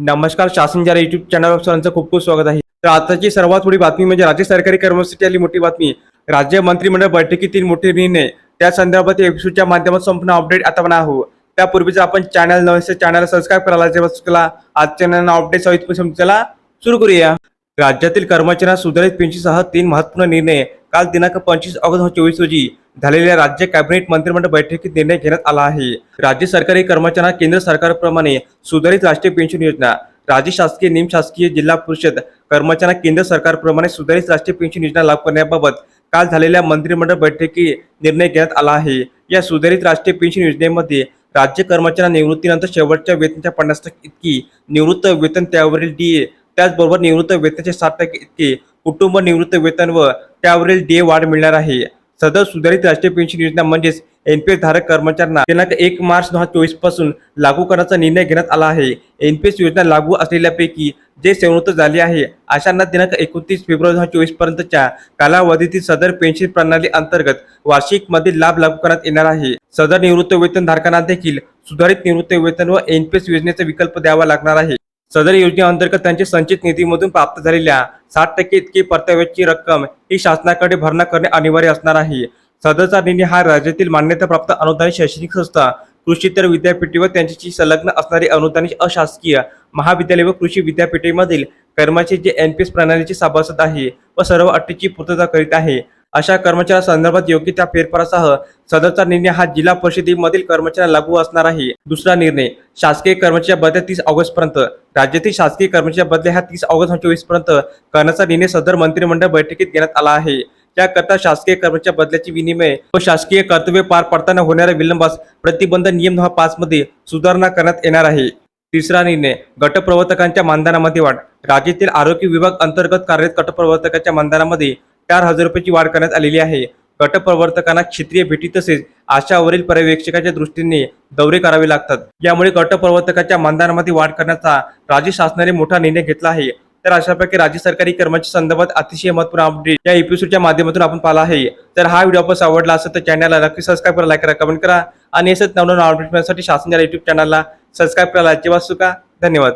नमस्कार शासन ज्या युट्यूब चॅनलवर सर्वांचं खूप खूप स्वागत आहे. तर आताची सर्वात मोठी बातमी म्हणजे राज्य सरकारी कर्मचारी आली मोठी बातमी. राज्य मंत्रिमंडळ बैठकीतील मोठे निर्णय. त्या संदर्भात एपिसोडच्या माध्यमात संपूर्ण अपडेट आता म्हणा आहो त्यापूर्वी जर आपण चॅनल नवीन चॅनल सबस्क्राईब करायला जेव्हा आज चॅनल अपडेट सहित चला सुरू करूया. राज्यातील कर्मचाऱ्यांना सुधारित पेन्शनसह तीन महत्त्वपूर्ण निर्णय. काल दिनांक पंचवीस ऑगस्ट चोवीस रोजी झालेल्या राज्य कॅबिनेट मंत्रिमंडळ बैठकीत निर्णय घेण्यात आला आहे. राज्य सरकारी कर्मचाऱ्यांना केंद्र सरकारप्रमाणे सुधारित राष्ट्रीय पेन्शन योजना राज्य शासकीय निमशासकीय जिल्हा परिषद कर्मचाऱ्यांना केंद्र सरकारप्रमाणे सुधारित राष्ट्रीय पेन्शन योजना लागू करण्याबाबत काल झालेल्या मंत्रिमंडळ बैठकीत निर्णय घेण्यात आला आहे. या सुधारित राष्ट्रीय पेन्शन योजनेमध्ये राज्य कर्मचाऱ्यांना निवृत्तीनंतर शेवटच्या वेतनाच्या पन्नास टक्के इतकी निवृत्त वेतन त्यावरील डीए त्याचबरोबर निवृत्त वेतनाचे सात टक्के इतके कुटुंब निवृत्त वेतन व त्यावरील डीए वाढ मिळणार आहे. सदर सुधारित राष्ट्रीय पेन्शन योजना म्हणजेच एनपीएस धारक कर्मचाऱ्यांना दिनांक एक मार्च दोन हजार चोवीसपासून लागू करण्याचा निर्णय घेण्यात आला आहे. एनपीएस योजना लागू असलेल्यापैकी जे सेवृत्त झाले आहे अशांना दिनांक एकोणतीस फेब्रुवारी दोन हजार चोवीस पर्यंतच्या कालावधीतील सदर पेन्शन प्रणाली अंतर्गत वार्षिक मधील लाभ लागू करण्यात येणार आहे. सदर निवृत्त वेतन धारकांना देखील सुधारित निवृत्त वेतन व एनपीएस योजनेचा विकल्प द्यावा लागणार आहे. सदर योजनेअंतर्गत त्यांचे संचित निधीमधून प्राप्त झालेल्या साठ टक्के इतकी परताव्याची रक्कम ही शासनाकडे भरणा करणे अनिवार्य असणार आहे. सदरचा निर्णय हा राज्यातील मान्यताप्राप्त अनुदानित शैक्षणिक संस्था कृषीतर विद्यापीठे व त्यांच्याशी संलग्न असणारी अनुदानित अशासकीय महाविद्यालय व कृषी विद्यापीठेमधील कर्मचारी जे एन पी एस प्रणालीचे सभासद आहे व सर्व अटीची पूर्तता करीत आहे अशा कर्मचाऱ्यांसंदर्भात योग्य त्या फेरफारासह सदरचा निर्णय हा जिल्हा परिषदेमधील कर्मचाऱ्यांना लागू असणार आहे. दुसरा निर्णय शासकीय कर्मचाऱ्या बदल्या तीस ऑगस्ट पर्यंत राज्यातील शासकीय कर्मचाऱ्या बदल्या ह्या तीस ऑगस्ट चोवीसपर्यंत करण्याचा निर्णय सदर मंत्रिमंडळ बैठकीत घेण्यात आला आहे. त्याकरता शासकीय कर्मचाऱ्या बदल्याची विनिमय व शासकीय कर्तव्य पार पाडताना होणाऱ्या विलंबास प्रतिबंध नियम दोन पाच मध्ये सुधारणा करण्यात येणार आहे. तिसरा निर्णय गटप्रवर्तकांच्या मानधनामध्ये वाढ. राज्यातील आरोग्य विभाग अंतर्गत कार्यरत गटप्रवर्तकांच्या मानधनामध्ये चार हजार रुपयाची वाढ करण्यात आलेली आहे. गटप्रवर्तकांना क्षेत्रीय भेटी तसेच आशावरील पर्यवेक्षकाच्या दृष्टीने दौरे करावे लागतात. यामुळे गटप्रवर्तकाच्या मानधनामध्ये वाढ करण्याचा राज्य शासनाने मोठा निर्णय घेतला आहे. तर अशा प्रकारे राज्य सरकारी कर्मचारी संदर्भात अतिशय महत्त्वपूर्ण अपडेट या एपिसोडच्या माध्यमातून आपण पाहिला आहे. तर हा व्हिडिओ आपण आवडला असेल तर चॅनलला नक्की सबस्क्राईब करा लाईक करा कमेंट करा. आणि असंच नवनवीन अपडेट मिळण्यासाठी शासन युट्यूब चॅनलला सबस्क्राईब करायला अजिबात सुका धन्यवाद.